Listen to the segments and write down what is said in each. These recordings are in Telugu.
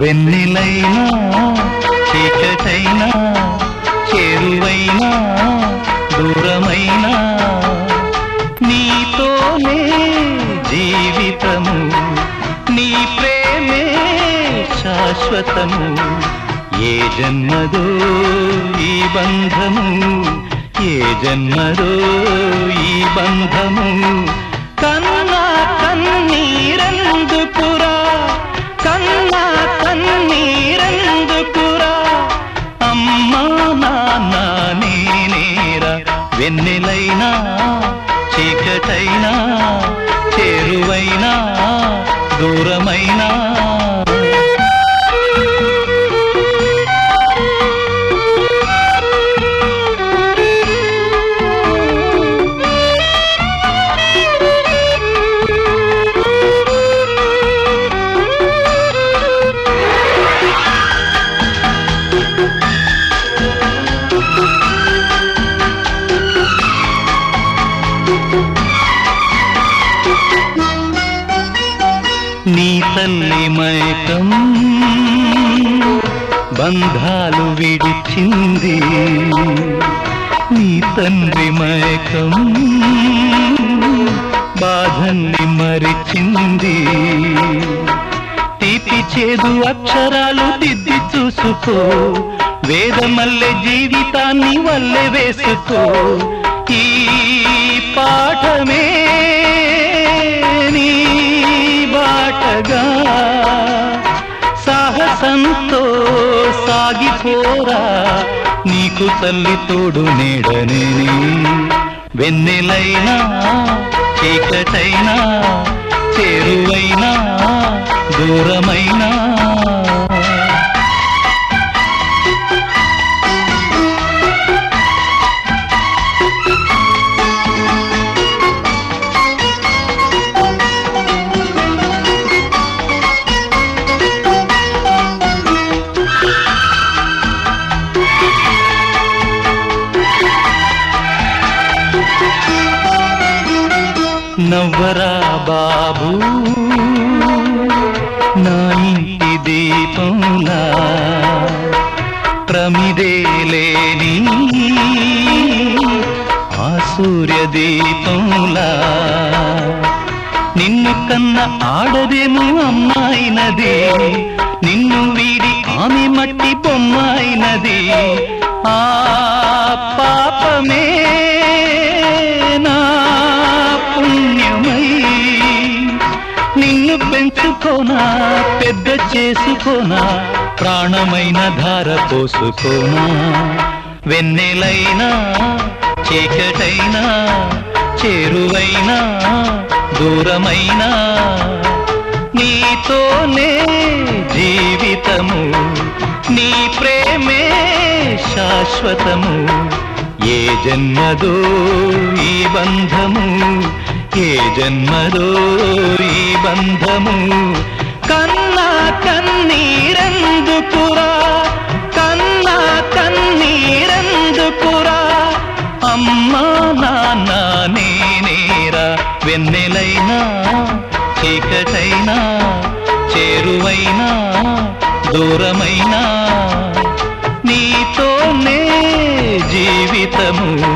వెన్నెలైనా చీకటైనా చేరువైనా దూరమైనా. నీతోనే జీవితము నీ ప్రేమే శాశ్వతము. ఏ జన్మదో ఈ బంధము ఏ జన్మదో ఈ బంధము. వెన్నెలైనా చీకటైనా చేరువైనా దూరమైనా. నీ తల్లి మైకం బంధాలు విడిచింది నీ తండ్రి మైకం బాధల్ని మరిచింది తీపి చేదు అక్షరాలు దిద్ది చూసుకో వేదమల్లె జీవితాన్ని వల్లె వేసుకో. ఈ పాఠమే సాహసంతో సాగిపోరా. నీకు తల్లి తోడు నీడనే వెన్నెలైనా చీకటైనా చేరువైనా దూరమైనా. నవ్వరా బాబు. నా ఇంటి దీపంలా ప్రమిదేలేని ఆ సూర్య దీపంలా నిన్ను కన్న ఆడదేమో అమ్మాయినది. నిన్ను వీడి ఆమె మట్టి బొమ్మాయినది. ఆ పాపమే నిన్ను పెంచుకోనా పెద్ద చేసుకోనా ప్రాణమైన ధార పోసుకోనా. వెన్నెలైనా చీకటైనా చేరువైనా దూరమైనా. నీతోనే జీవితము నీ ప్రేమే శాశ్వతము. ఏ జన్మదో ఈ బంధము ఏ జన్మలో ఈ బంధము. కన్నా కన్నీరందుకురా? కన్నా కన్నీరందుకురా? అమ్మా నాన్న నేనేరా? వెన్నెలైనా చీకటైనా చేరువైనా దూరమైనా? నీతోనే జీవితము.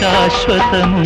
శాశ్వతము